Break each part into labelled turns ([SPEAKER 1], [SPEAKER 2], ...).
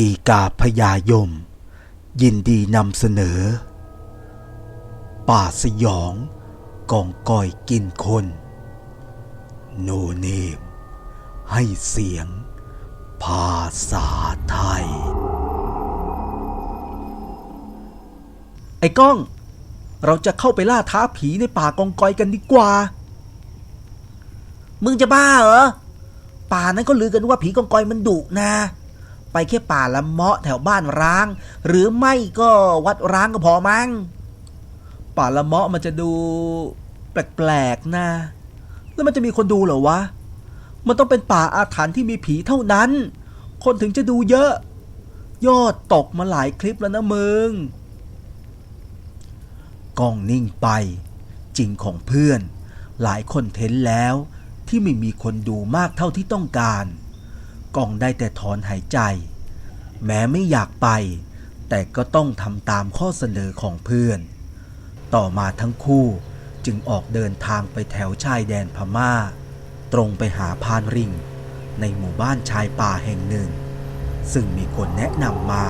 [SPEAKER 1] อีกาพยายม ยินดีนำเสนอ ป่าสยองกองกอยกินคน โนเนม ให้เสียง ภาษาไทย ไอ้ก้อง เราจะเข้าไปล่าท้าผีในป่ากองกอยกันดีกว่า
[SPEAKER 2] มึงจะบ้าเหรอ ป่านั้นก็ลือกันว่าผีกองกอยมันดุนะ ไปแค่ป่าละเมาะแถวบ้านร้าง หรือไม่ก็วัดร้างก็พอมั้ง
[SPEAKER 1] ป่าละเมาะมันจะดูแปลกๆนะแล้วมันจะมีคนดูเหรอวะ มันต้องเป็นป่าอาถรรพ์ที่มีผีเท่านั้น คนถึงจะดูเยอะ ยอดตกมาหลายคลิปแล้วนะมึงกล้องนิ่งไป จริงของเพื่อน หลายคนเทนแล้วที่ไม่มีคนดูมากเท่าที่ต้องการ ก้องได้แต่ถอนหายใจ แม้ไม่อยากไป แต่ก็ต้องทำตามข้อเสนอของเพื่อน ต่อมาทั้งคู่จึงออกเดินทางไปแถวชายแดนพม่า ตรงไปหาพานริง ในหมู่บ้านชายป่าแห่งหนึ่ง ซึ่งมีคนแนะนำมา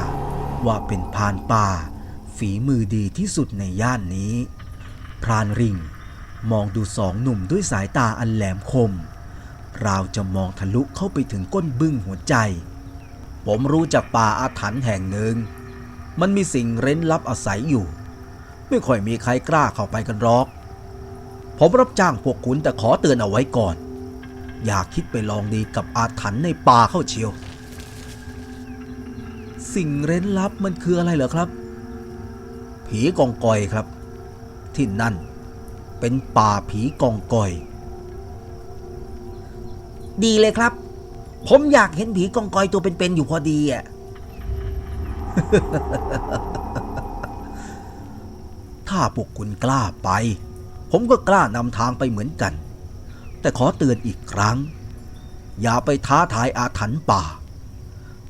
[SPEAKER 1] ว่าเป็นพรานป่า ฝีมือดีที่สุดในย่านนี้ พรานริงมองดูสองหนุ่มด้วยสายตาอันแหลมคม ราวจะมองทะลุเข้าไปถึงก้นบึ้งหัวใจ ผมรู้จากป่าอาถรรพ์แห่งหนึ่ง มันมีสิ่งเร้นลับอาศัยอยู่ ไม่ค่อยมีใครกล้าเข้าไปกันหรอก ผมรับจ้างพวกคุณแต่ขอเตือนเอาไว้ก่อน อย่าคิดไปลองดีกับอาถรรพ์ในป่าเข้าเชียว สิ่งเร้นลับมันคืออะไรเหรอครับ ผีกองกอยครับ ที่นั่นเป็นป่าผีกองกอย
[SPEAKER 2] ดีเลยครับ ผมอยากเห็นผีกองกอยตัวเป็นๆอยู่พอดีอะ
[SPEAKER 1] ถ้าพวกคุณกล้าไป ผมก็กล้านำทางไปเหมือนกัน แต่ขอเตือนอีกครั้ง อย่าไปท้าทายอาถรรพ์ป่า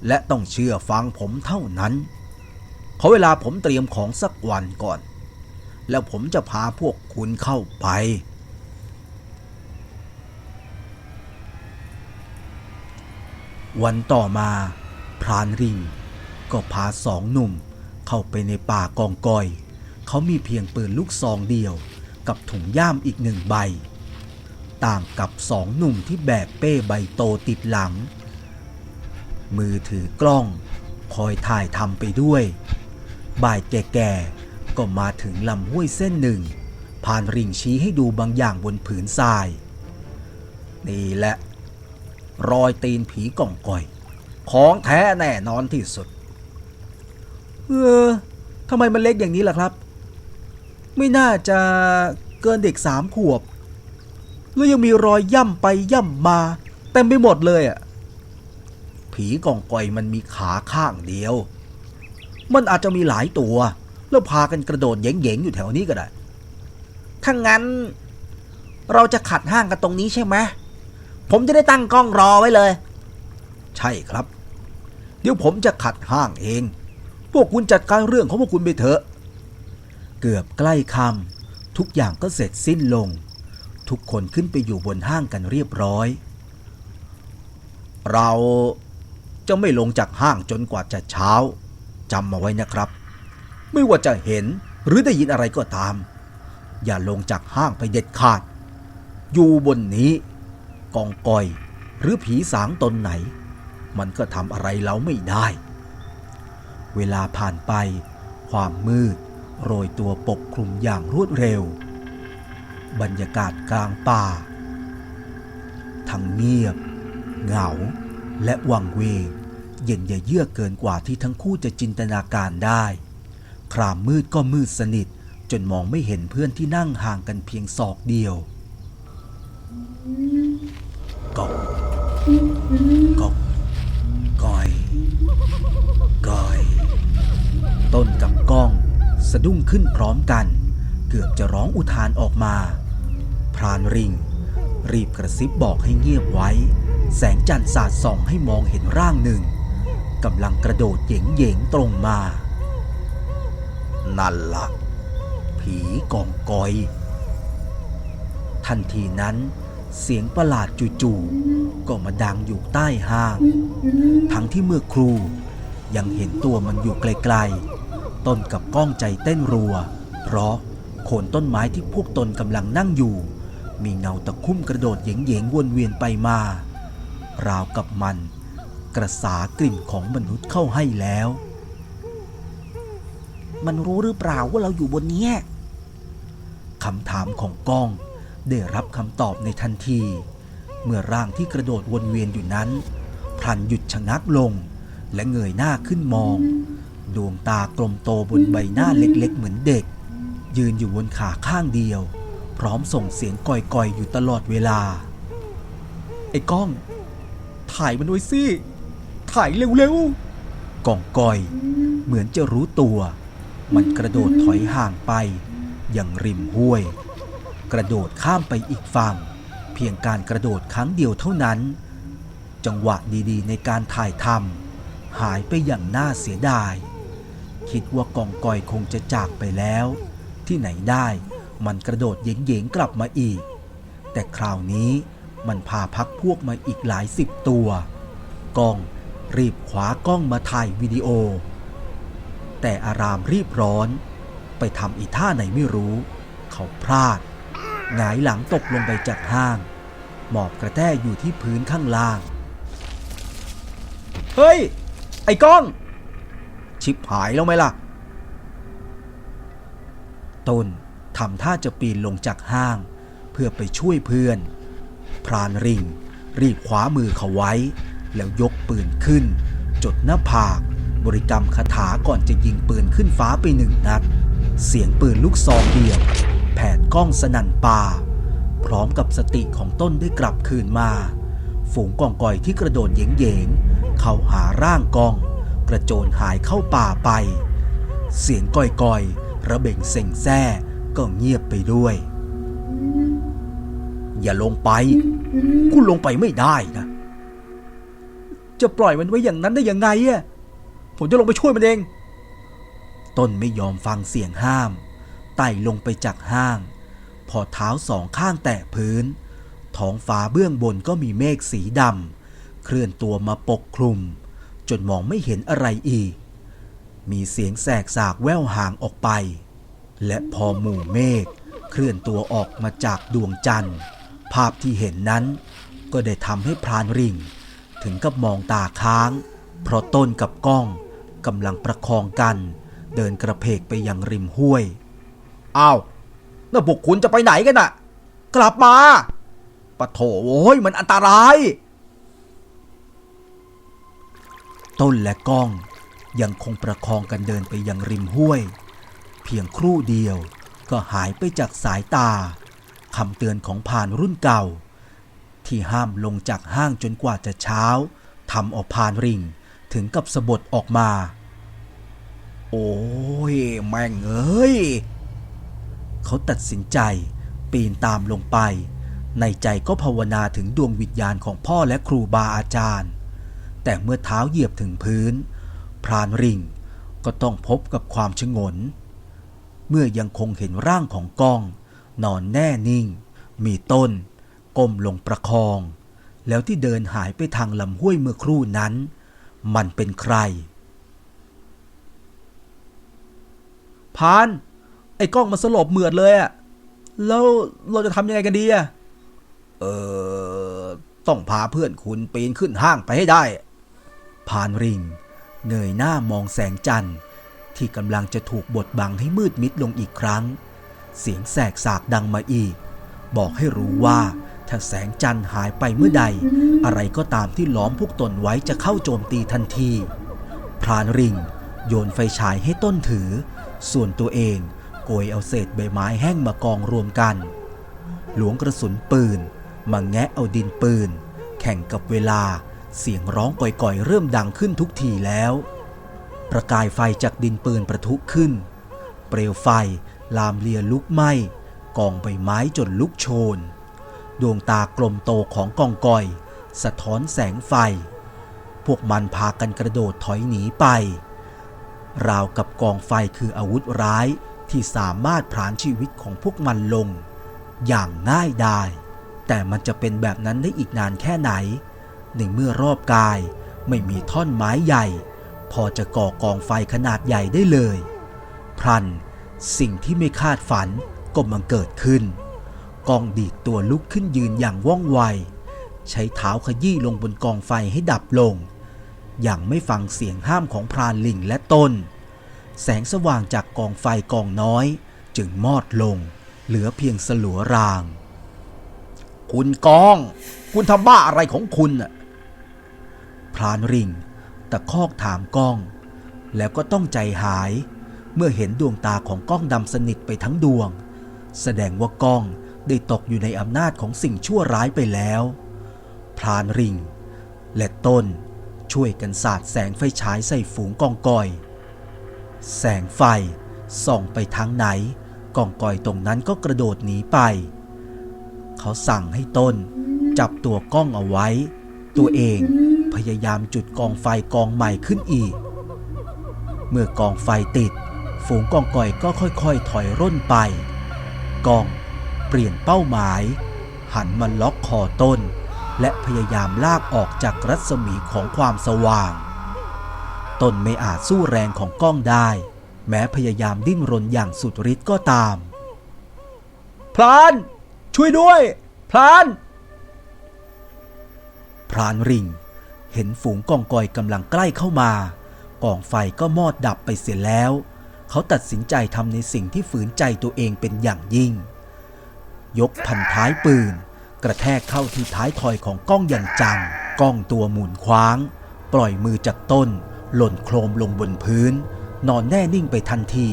[SPEAKER 1] และต้องเชื่อฟังผมเท่านั้น ขอเวลาผมเตรียมของสักวันก่อน แล้วผมจะพาพวกคุณเข้าไป วันต่อมาพรานริงก็พาสองหนุ่มเข้าไปในป่ากองกอย เขามีเพียงปืนลูกซองเดียวกับถุงย่ามอีกหนึ่งใบ ต่างกับสองหนุ่มที่แบกเป้ใบโตติดหลัง มือถือกล้องคอยถ่ายทำไปด้วย บ่ายแก่ๆก็มาถึงลำห้วยเส้นหนึ่งผ่านริงชี้ให้ดูบางอย่างบนผืนทราย นี่แหละ รอยตีนผีก่องก่อย ของแท้แน่นอนที่สุด เออทำไมมันเล็กอย่างนี้ล่ะครับ ไม่น่าจะเกินเด็กสามขวบ แล้วยังมีรอยย่ำไปย่ำมาเต็มไปหมดเลยอะผีกองก่อยมันมีขาข้างเดียว มันอาจจะมีหลายตัว แล้วพากันกระโดดเย่งๆอยู่แถวนี้ก็ได้
[SPEAKER 2] ถ้างั้น เราจะขัดห้างกันตรงนี้ใช่ไหม ผมจะได้ตั้งกล้องรอไว้เลย
[SPEAKER 1] ใช่ครับ เดี๋ยวผมจะขัดห้างเอง พวกคุณจัดการเรื่องของพวกคุณไปเถอะ เกือบใกล้คำทุกอย่างก็เสร็จสิ้นลง ทุกคนขึ้นไปอยู่บนห้างกันเรียบร้อย เราจะไม่ลงจากห้างจนกว่าจะเช้าจำมาไว้นะครับ ไม่ว่าจะเห็นหรือได้ยินอะไรก็ตาม อย่าลงจากห้างไปเด็ดขาด อยู่บนนี้ กองกอย หรือผีสางตนไหน มันก็ทำอะไรเราไม่ได้ เวลาผ่านไป ความมืด โรยตัวปกคลุมอย่างรวดเร็ว บรรยากาศกลางป่า ทั้งเงียบ เหงา และวังเวงเย็นยเยือกเกินกว่าที่ทั้งคู่จะจินตนาการได้ ครามมืดก็มืดสนิท จนมองไม่เห็นเพื่อนที่นั่งห่างกันเพียงศอกเดียว กอกกอกก้อยก้อย ต้นกับก้อง สะดุ้งขึ้นพร้อมกัน เกือบจะร้องอุทานออกมา พรานริง รีบกระซิบบอกให้เงียบไว้ แสงจันทร์สาดส่องให้มองเห็นร่างหนึ่งกำลังกระโดดเหย่งเหยงๆตรงมา นั่นละ่ะผีกองกอย ทันทีนั้น เสียงประหลาดจู่ๆก็มาดังอยู่ใต้ห้าง ทั้งที่เมื่อครูยังเห็นตัวมันอยู่ไกลๆ ต้นกับก้องใจเต้นรัว เพราะโคนต้นไม้ที่พวกตนกำลังนั่งอยู่ มีเงาตะคุ่มกระโดดเหยงๆวนเวียนไปมา ราวกับมัน กระสากลิ่นของมนุษย์เข้าให้แล้ว
[SPEAKER 2] มันรู้หรือเปล่าว่าเราอยู่บนนี้
[SPEAKER 1] คำถามของก้อง ได้รับคำตอบในทันที เมื่อร่างที่กระโดดวนเวียนอยู่นั้นพลันหยุดชะงักลง และเงยหน้าขึ้นมอง ดวงตากลมโตบนใบหน้าเล็กๆ เหมือนเด็ก ยืนอยู่บนขาข้างเดียว พร้อมส่งเสียงก่อยๆ อยู่ตลอดเวลา ไอ้ก้อง ถ่ายมันไว้สิถ่ายเร็วๆก้องก้อย เหมือนจะรู้ตัว มันกระโดดถอยห่างไป อย่างริมห้วย กระโดดข้ามไปอีกฝั่ง เพียงการกระโดดครั้งเดียวเท่านั้น จังหวะดีๆ ในการถ่ายทำหายไปอย่างน่าเสียดาย คิดว่ากองกอยคงจะจากไปแล้ว ที่ไหนได้มันกระโดดเหยงๆกลับมาอีก แต่คราวนี้มันพาพักพวกมาอีกหลายสิบตัวกองรีบขวากล้องมาถ่ายวิดีโอ แต่อารามรีบร้อน ไปทำอีท่าไหนไม่รู้ เขาพลาด หงายหลังตกลงไปจากห้าง หมอบกระแทกอยู่ที่พื้นข้างล่าง เฮ้ย ไอ้ก้อง ชิบหายแล้วไหมล่ะ ตนทำท่าจะปีนลงจากห้าง เพื่อไปช่วยเพื่อน พรานริงรีบคว้ามือเขาไว้ แล้วยกปืนขึ้น จดหน้าผากบริกรรมคาถาก่อนจะยิงปืนขึ้นฟ้าไปหนึ่งนัด เสียงปืนลูกซองเดียว แผดกล้องสนั่นป่า พร้อมกับสติของต้นได้กลับคืนมา ฝูงกองกอยที่กระโดดเหยงๆ เข้าหาร่างกอง กระโจนหายเข้าป่าไป เสียงก่อยๆ ระเบ่งเซ็งแซ่ก็เงียบไปด้วย อย่าลงไป กูลงไปไม่ได้นะ จะปล่อยมันไว้อย่างนั้นได้ยังไงอะผมจะลงไปช่วยมันเอง ต้นไม่ยอมฟังเสียงห้าม ไต่ลงไปจากห้าง พอเท้าสองข้างแตะพื้น ท้องฟ้าเบื้องบนก็มีเมฆสีดำเคลื่อนตัวมาปกคลุม จนมองไม่เห็นอะไรอีก มีเสียงแสกสากแว่วห่างออกไป และพอหมู่เมฆเคลื่อนตัวออกมาจากดวงจันทร์ ภาพที่เห็นนั้น ก็ได้ทำให้พรานริ่ง ถึงกับมองตาค้าง เพราะต้นกับก้องกำลังประคองกัน เดินกระเพกไปยังริมห้วย อ้าวน่าพวกคุณจะไปไหนกันน่ะ กลับมาปะโถโว้ยมันอันตราย ต้นและก้องยังคงประคองกันเดินไปยังริมห้วย เพียงครู่เดียวก็หายไปจากสายตาคำเตือนของผ่านรุ่นเก่า ที่ห้ามลงจากห้างจนกว่าจะเช้าทำเอาพานริงถึงกับสะบดออกมา โอ้ย แม่งเอ้ย เขาตัดสินใจ ปีนตามลงไป ในใจก็ภาวนาถึงดวงวิญญาณของพ่อและครูบาอาจารย์ แต่เมื่อเท้าเหยียบถึงพื้น พรานริงก็ต้องพบกับความชงน เมื่อยังคงเห็นร่างของก้อง นอนแน่นิ่ง มีต้น ก้มลงประคอง แล้วที่เดินหายไปทางลำห้วยเมื่อครู่นั้น มันเป็นใครพาน ไอ้กล้องมันสลบเหมือดเลยอะแล้วเราจะทำยังไงกันดีอะเออต้องพาเพื่อนคุณปีนขึ้นห้างไปให้ได้ พานริงเงยหน้ามองแสงจันทร์ ที่กำลังจะถูกบดบังให้มืดมิดลงอีกครั้ง เสียงแสกสากดังมาอีก บอกให้รู้ว่าถ้าแสงจันทร์หายไปเมื่อใด อะไรก็ตามที่ล้อมพวกตนไว้จะเข้าโจมตีทันที พรานริงโยนไฟฉายให้ต้นถือ ส่วนตัวเอง โกยเอาเศษใบไม้แห้งมากองรวมกัน หลวงกระสุนปืนมาแงะเอาดินปืน แข่งกับเวลาเสียงร้องก่อยๆ เริ่มดังขึ้นทุกทีแล้ว ประกายไฟจากดินปืนประทุขึ้น เปลวไฟลามเลียลุกไหม้กองใบไม้จนลุกโชน ดวงตากลมโตของกองกอย สะท้อนแสงไฟ พวกมันพากันกระโดดถอยหนีไป ราวกับกองไฟคืออาวุธร้าย ที่สามารถผลานชีวิตของพวกมันลง อย่างง่ายดายแต่มันจะเป็นแบบนั้นได้อีกนานแค่ไหน ในเมื่อรอบกายไม่มีท่อนไม้ใหญ่ พอจะก่อกองไฟขนาดใหญ่ได้เลย พรัน สิ่งที่ไม่คาดฝันก็มังเกิดขึ้น กองดีดตัวลุกขึ้นยืนอย่างว่องไว ใช้เท้าขยี้ลงบนกองไฟให้ดับลง อย่างไม่ฟังเสียงห้ามของพรานลิงและต้น แสงสว่างจากกองไฟกองน้อย จึงมอดลง เหลือเพียงสลัวราง คุณกอง คุณทำบ้าอะไรของคุณน่ะพรานริงตะคอกถามก้อง แล้วก็ต้องใจหาย เมื่อเห็นดวงตาของก้องดำสนิทไปทั้งดวง แสดงว่าก้องได้ตกอยู่ในอำนาจของสิ่งชั่วร้ายไปแล้ว พรานริง และต้นช่วยกันสาดแสงไฟฉายใส่ฝูงกองกอย แสงไฟ ส่องไปทางไหนกองกอยตรงนั้นก็กระโดดหนีไป เขาสั่งให้ต้น จับตัวกล้องเอาไว้ ตัวเองพยายามจุดกองไฟกองใหม่ขึ้นอีก เมื่อกองไฟติด ฝูงกองกอยก็ค่อยๆ ถอยร่นไป กองเปลี่ยนเป้าหมาย หันมาล็อกคอต้น และพยายามลากออกจากรัศมีของความสว่าง ต้นไม่อาจสู้แรงของกล้องได้ แม้พยายามดิ้นรนอย่างสุดฤทธิ์ก็ตาม พลาน ช่วยด้วย พลาน พรานริง เห็นฝูงกองกอยกำลังใกล้เข้ามากองไฟก็มอดดับไปเสียแล้ว เขาตัดสินใจทำในสิ่งที่ฝืนใจตัวเองเป็นอย่างยิ่ง ยกพันท้ายปืน กระแทกเข้าที่ท้ายทอยของก้องอย่างจังก้องตัวหมุนคว้าง ปล่อยมือจากต้น หล่นโครมลงบนพื้น นอนแน่นิ่งไปทันที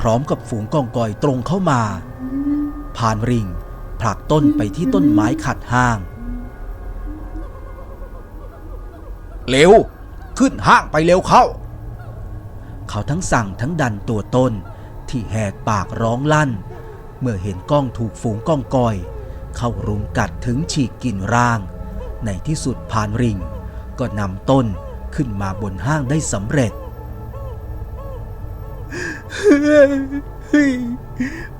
[SPEAKER 1] พร้อมกับฝูงกองกอยตรงเข้ามาพานริงผลักต้นไปที่ต้นไม้ขัดห้าง เร็ว ขึ้นห้างไปเร็วเข้า เขาทั้งสั่งทั้งดันตัวต้นที่แหกปากร้องลั่น เมื่อเห็นกล้องถูกฝูงก้องกอย เข้ารุมกัดถึงฉีกกินร่าง ในที่สุดพานริง ก็นำต้น ขึ้นมาบนห้างได้สำเร็จ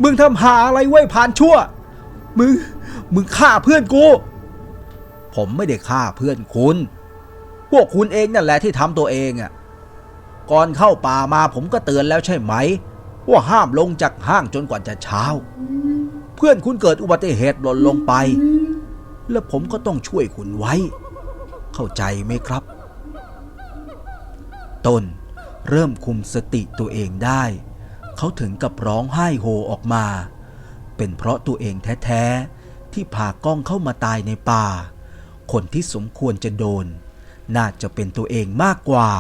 [SPEAKER 1] มึงทำหาอะไรไว้ผ่านชั่ว มึง มึงฆ่าเพื่อนกู ผมไม่ได้ฆ่าเพื่อนคุณ พวกคุณเองนั่นแหละที่ทำตัวเองอะ ก่อนเข้าป่ามาผมก็เตือนแล้วใช่ไหม ว่าห้ามลงจากห้างจนกว่าจะเช้า เพื่อนคุณเกิดอุบัติเหตุหล่นลงไป แล้วผมก็ต้องช่วยคุณไว้ เข้าใจไหมครับ ต้น เริ่มคุมสติตัวเองได้ เขาถึงกับร้องไห้โฮออกมา เป็นเพราะตัวเองแท้ๆ ที่พากล้องเข้ามาตายในป่า คนที่สมควรจะโดน น่าจะเป็นตัวเองมากกว่า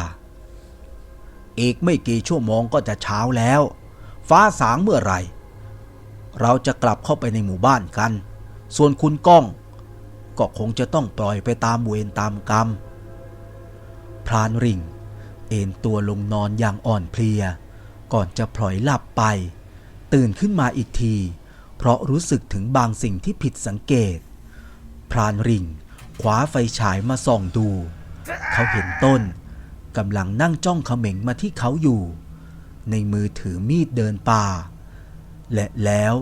[SPEAKER 1] อีกไม่กี่ชั่วโมงก็จะเช้าแล้ว ฟ้าสางเมื่อไหร่ เราจะกลับเข้าไปในหมู่บ้านกัน ส่วนคุณก้องก็คงจะต้องปล่อยไปตามเวรตามกรรม พรานริง เอนตัวลงนอนอย่างอ่อนเพลีย ก่อนจะพลอยหลับไป ตื่นขึ้นมาอีกที เพราะรู้สึกถึงบางสิ่งที่ผิดสังเกต พรานริงคว้าไฟฉายมาส่องดู เขาเห็นต้นกำลังนั่งจ้องเขม็งมาที่เขาอยู่ ในมือถือมีดเดินป่า และแล้ว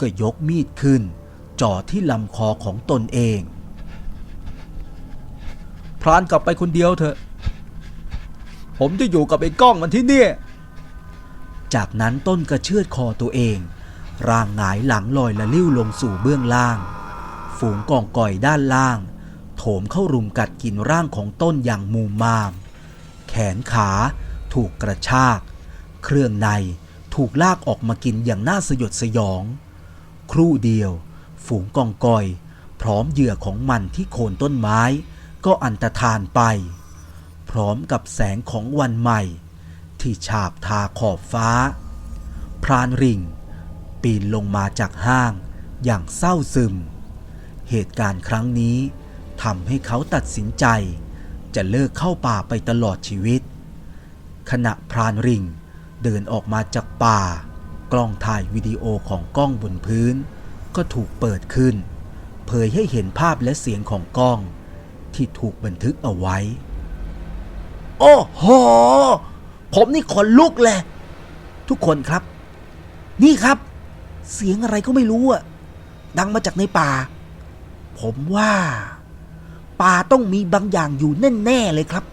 [SPEAKER 1] ก็ยกมีดขึ้น จ่อที่ลำคอของตนเอง พรานกลับไปคนเดียวเถอะ ผมจะอยู่กับไอ้ก้องมันที่เนี่ยจากนั้นต้นกระเชือดคอตัวเอง ร่างหงายหลังลอยละลิ้วลงสู่เบื้องล่าง ฝูงกองก่อยด้านล่าง โถมเข้ารุมกัดกินร่างของต้นอย่างมูมาม แขนขาถูกกระชาก เครื่องในถูกลากออกมากินอย่างน่าสยดสยอง ครู่เดียว ฝูงกองกอย พร้อมเหยื่อของมันที่โคนต้นไม้ ก็อันตรธานไป พร้อมกับแสงของวันใหม่ ที่ฉาบทาขอบฟ้า พรานริงปีนลงมาจากห้างอย่างเศร้าซึม เหตุการณ์ครั้งนี้ทำให้เขาตัดสินใจ จะเลิกเข้าป่าไปตลอดชีวิต ขณะพรานริงเดินออกมาจากป่า กล้องถ่ายวิดีโอของกล้องบนพื้น ก็ถูกเปิดขึ้น เผยให้เห็นภาพและเสียงของกล้อง ที่ถูกบันทึกเอาไว้ โอ้โห ผมนี่ขนลุกเลยทุกคนครับ นี่ครับ เสียงอะไรก็ไม่รู้อะดังมาจากในป่า ผมว่า ป่าต้องมีบางอย่างอยู่แน่ๆเลยครับ